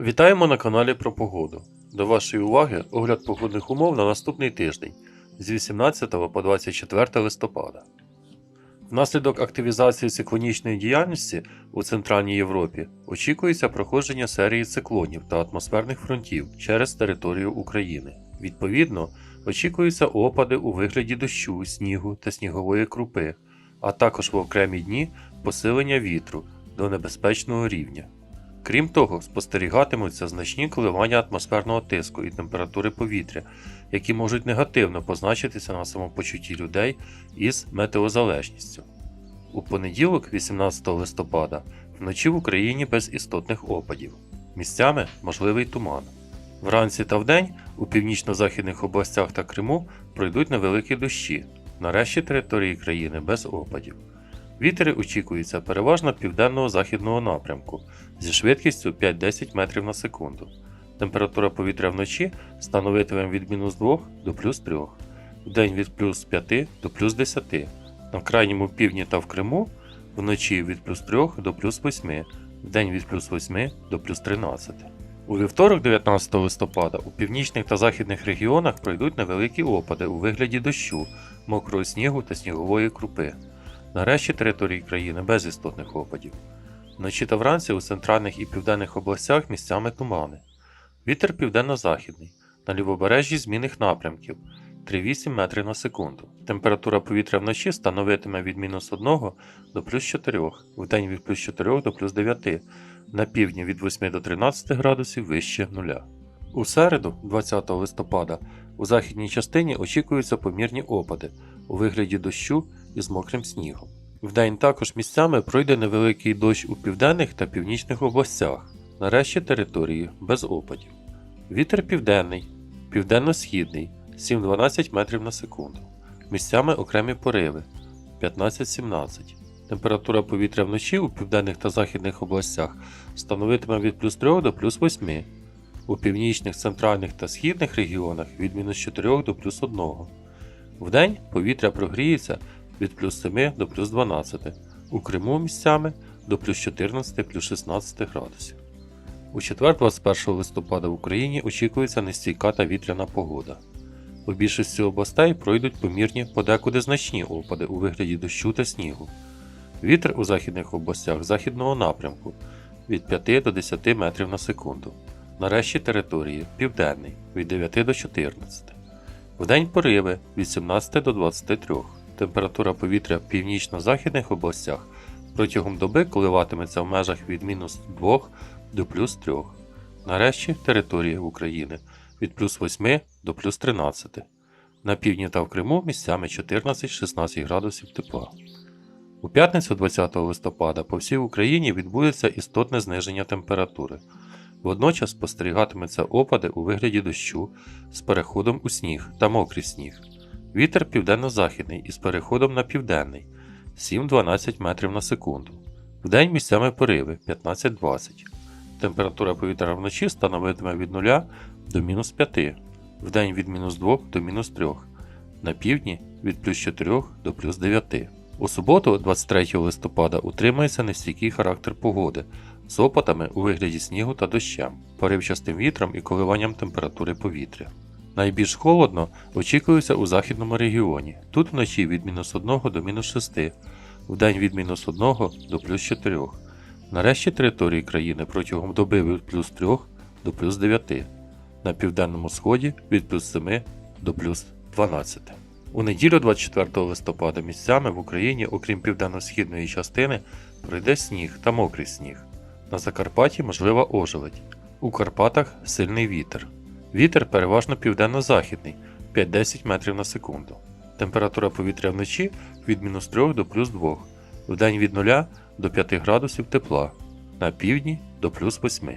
Вітаємо на каналі про погоду. До вашої уваги огляд погодних умов на наступний тиждень з 18 по 24 листопада. Внаслідок активізації циклонічної діяльності у Центральній Європі очікується проходження серії циклонів та атмосферних фронтів через територію України. Відповідно, очікуються опади у вигляді дощу, снігу та снігової крупи, а також в окремі дні посилення вітру до небезпечного рівня. Крім того, спостерігатимуться значні коливання атмосферного тиску і температури повітря, які можуть негативно позначитися на самопочутті людей із метеозалежністю. У понеділок, 18 листопада, вночі в Україні без істотних опадів. Місцями можливий туман. Вранці та вдень у північно-західних областях та Криму пройдуть невеликі дощі, на решті території країни без опадів. Вітери очікуються переважно південного західного напрямку зі швидкістю 5-10 метрів на секунду. Температура повітря вночі становитиме від мінус 2 до плюс 3, вдень від плюс 5 до плюс 10, на крайньому півдні та в Криму вночі від плюс 3 до плюс 8, вдень від плюс 8 до плюс 13. У вівторок, 19 листопада, у північних та західних регіонах пройдуть невеликі опади у вигляді дощу, мокрого снігу та снігової крупи. На решті території країни без істотних опадів. Вночі та вранці у центральних і південних областях місцями тумани. Вітер південно-західний, на лівобережжі змінних напрямків 3,8 метрів на секунду. Температура повітря вночі становитиме від мінус 1 до плюс 4, вдень від плюс 4 до плюс 9, на півдні від 8 до 13 градусів вище нуля. У середу, 20 листопада, у західній частині очікуються помірні опади у вигляді дощу із мокрим снігом. Вдень також місцями пройде невеликий дощ у південних та північних областях, на решті території без опадів. Вітер південний, південно-східний 7-12 метрів на секунду. Місцями окремі пориви 15-17. Температура повітря вночі у південних та західних областях становитиме від плюс 3 до плюс 8. У північних, центральних та східних регіонах від мінус 4 до плюс 1. Вдень повітря прогріється від плюс 7 до плюс 12, у Криму місцями до плюс 14 плюс 16 градусів. У четвер, 21 листопада в Україні очікується нестійка та вітряна погода. У більшості областей пройдуть помірні подекуди значні опади у вигляді дощу та снігу. Вітер у західних областях західного напрямку від 5 до 10 метрів на секунду. На решті території південний від 9 до 14. Вдень пориви від 17 до 23. Температура повітря в північно-західних областях протягом доби коливатиметься в межах від мінус 2 до плюс 3. Нарешті території України від плюс 8 до плюс 13. На півдні та в Криму місцями 14-16 градусів тепла. У п'ятницю 20 листопада по всій Україні відбудеться істотне зниження температури. Водночас спостерігатиметься опади у вигляді дощу з переходом у сніг та мокрий сніг. Вітер південно-західний із переходом на південний 7-12 метрів на секунду. Вдень місцями пориви 15-20. Температура повітря вночі становитиме від 0 до мінус 5, вдень від мінус 2 до мінус 3, на півдні від плюс 4 до плюс 9. У суботу, 23 листопада, утримується нестійкий характер погоди з опадами у вигляді снігу та дощем, поривчастим вітром і коливанням температури повітря. Найбільш холодно очікується у західному регіоні. Тут вночі від мінус 1 до мінус 6, вдень від мінус 1 до плюс 4. На решті території країни протягом доби від плюс 3 до плюс 9, на південному сході від плюс 7 до плюс 12. У неділю 24 листопада місцями в Україні, окрім південно-східної частини, пройде сніг та мокрий сніг. На Закарпатті можлива ожеледь. У Карпатах сильний вітер. Вітер переважно південно-західний 5-10 метрів на секунду. Температура повітря вночі від мінус 3 до плюс 2, вдень від 0 до 5 градусів тепла, на півдні до плюс 8.